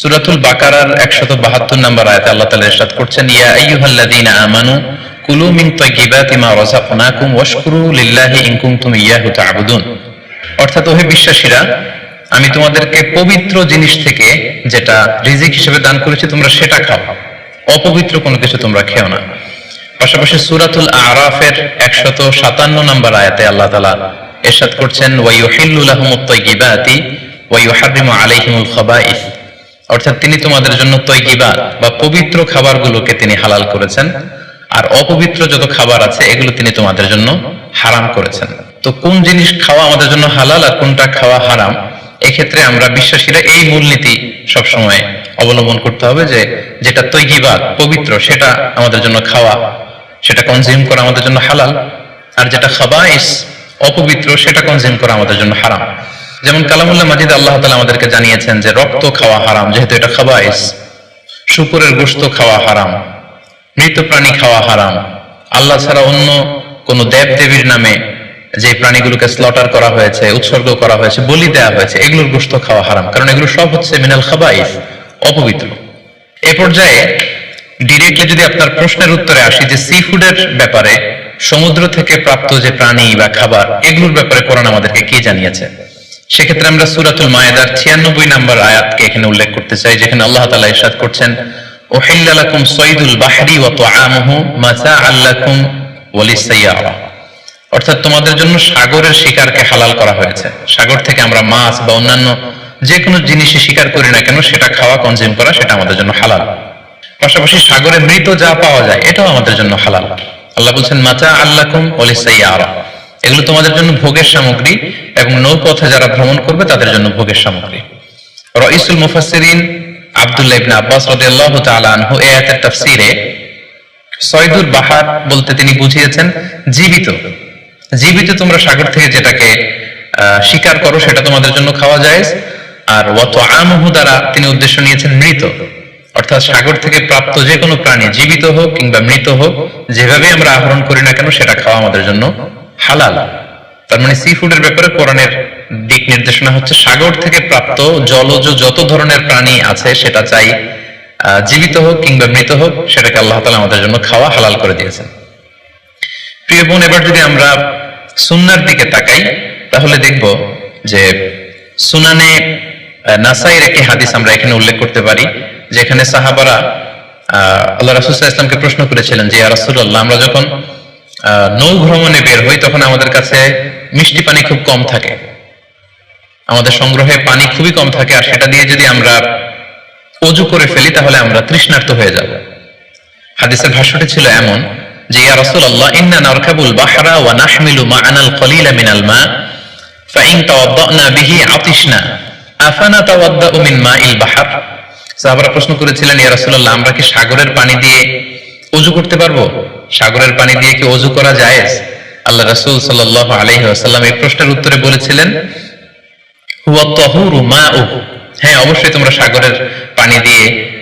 সুরাতুল বাকারার একশত বাহাত্তর নম্বর আয়াতে আল্লাহ তালা ইরশাদ করছেন, ইয়া আইয়ুহাল্লাযীনা আমানু কুলু মিন লিল্লাহি ইয়াহু অর্থাৎ ওহে বিশ্বাসীরা, আমি তোমাদেরকে পবিত্র জিনিস থেকে যেটা রিজিক হিসেবে দান করেছি, তোমরা সেটা খাও। অপবিত্র কোনো কিছু তোমরা খেও না। পাশাপাশি সুরাতুল আরাফের একশত সাতান্ন নম্বর আয়াতে আল্লাহ তালা এরশাদ করছেন ওয়াইউহিল্লু লাহুমুত তাইয়্যিবাতি আলাইহিমুল অর্থাৎ তিনি তোমাদের জন্য তৈগিবা বা পবিত্র খাবারগুলোকে তিনি হালাল করেছেন। আর অপবিত্র যত খাবার আছে, এগুলো তিনি তোমাদের জন্য হারাম করেছেন। তো কোন জিনিস খাওয়া আমাদের জন্য হালাল আর কোনটা খাওয়া হারাম, এক্ষেত্রে আমরা বিশ্বাসীরা এই মূলনীতি সবসময় অবলম্বন করতে হবে যে যেটা তৈগিবা পবিত্র, সেটা আমাদের জন্য খাওয়া, সেটা কনজিউম করা আমাদের জন্য হালাল। আর যেটা খাবাইস, অপবিত্র, সেটা কনজিউম করা আমাদের জন্য হারাম। যেমন কালামুল্লাহ মাজিদ আল্লাহ তালা আমাদেরকে জানিয়েছেন যে রক্ত খাওয়া হারাম, যেহেতু এটা খাবাইস। শুকুরের গোশত খাওয়া হারাম, মৃত প্রাণী খাওয়া হারাম। আল্লাহ ছাড়া অন্য কোন দেব দেবীর নামে যে প্রাণীগুলোকে স্লটার করা হয়েছে, উৎসর্গ করা হয়েছে, বলি দেওয়া হয়েছে, এগুলোর গোশত খাওয়া হারাম। কারণ এগুলো সব হচ্ছে মিনাল খাবাইস, অপবিত্র। এ পর্যায়ে ডিরেক্টলি যদি আপনার প্রশ্নের উত্তরে আসি যে সি ফুডের ব্যাপারে সমুদ্র থেকে প্রাপ্ত যে প্রাণী বা খাবার, এগুলোর ব্যাপারে কোরআন আমাদেরকে কি জানিয়েছে? সেক্ষেত্রে আমরা সুরাতুল মায়েদার ছিয়ানব্বই নাম্বার আয়াতকে এখানে উল্লেখ করতে চাই, যেখানে আল্লাহ তালা ইরশাদ করছেন ওহিল্লা লাকুম সৈদুল বাহরি ওয়া তুআমুহু মাসাআল লাকুম ওয়ালিসাইয়ারা অর্থাৎ তোমাদের জন্য সাগরের শিকারকে হালাল করা হয়েছে। সাগর থেকে আমরা মাছ বা অন্যান্য যে কোনো জিনিসই শিকার করি না কেন, সেটা খাওয়া কনজিউম করা, সেটা আমাদের জন্য হালাল। পাশাপাশি সাগরে মৃত যা পাওয়া যায়, এটাও আমাদের জন্য হালাল। আল্লাহ বলছেন মাচা আল্লাকুম ওলিসাইয়ারা এগুলো তোমাদের জন্য ভোগের সামগ্রী এবং নৌপথে যারা ভ্রমণ করবে তাদের জন্য ভোগের সামগ্রী। রইসুল মুফাসসিরিন আব্দুল্লাহ ইবনে আব্বাস রাদিয়াল্লাহু তাআলা আনহু এই আয়াতের তাফসীরে সয়দুল বাহার বলতে তিনি বুঝিয়েছেন, জীবিত। জীবিত তোমরা সাগর থেকে যেটাকে শিকার করো সেটা তোমাদের জন্য খাওয়া যায় আর ওয়াত আমহু দ্বারা তিনি উদ্দেশ্য নিয়েছেন মৃত। অর্থাৎ সাগর থেকে প্রাপ্ত যে কোনো প্রাণী জীবিত হোক কিংবা মৃত হোক যেভাবে আমরা আহরণ করি না কেন সেটা খাওয়া আমাদের জন্য হালাল। তার মানে সি ফুডের ব্যাপারে কোরআনের দিক নির্দেশনা হচ্ছে সাগর থেকে প্রাপ্ত জলজ যত ধরনের প্রাণী আছে, সেটা চাই জীবিত হোক কিংবা মৃত হোক, সেটাকে আল্লাহ তালা আমাদের জন্য খাওয়া হালাল করে দিয়েছেন। প্রিয় বোন, এবার যদি আমরা সুন্নার দিকে তাকাই, তাহলে দেখব যে সুনানে নাসাইয়ের একটি হাদিস আমরা এখানে উল্লেখ করতে পারি, যেখানে সাহাবারা আল্লাহ রাসুল্লাহ ইসলামকে প্রশ্ন করেছিলেন যে রাসুল্লাহ আমরা যখন নৌ ভ্রমণে বের হই, তখন আমাদের কাছে মিষ্টি পানি খুব কম থাকে। আমাদের সংগ্রহে পানি খুবই কম থাকে, আর সেটা দিয়ে যদি আমরা অজু করে ফেলি, তাহলে আমরা তৃষ্ণার্ত হয়ে যাব। হাদিসের ভাষ্যটি ছিল এমন যে, ইয়া রাসূলুল্লাহ, ইন্না নারকাবুল বাহরা ওয়া নাহমিলু মা'ানা আল-কলিলা মিনাল মা, ফাইন তাওয়াদ্দানা বিহি আতিশনা, আফানা তাওয়াদ্দাউ মিন মাইল বাহর? সাহাবারা প্রশ্ন করেছিলেন, ইয়া রাসূলুল্লাহ, আমরা কি সাগরের পানি দিয়ে অজু করতে পারব? সাগরের পানি দিয়ে কি অজু করা যায় আল্লাহ রাসুল সাল আলাইহি আসাল্লাম এই প্রশ্নের উত্তরে বলেছিলেন, হুয়া হ্যাঁ অবশ্যই তোমরা সাগরের পানি দিয়ে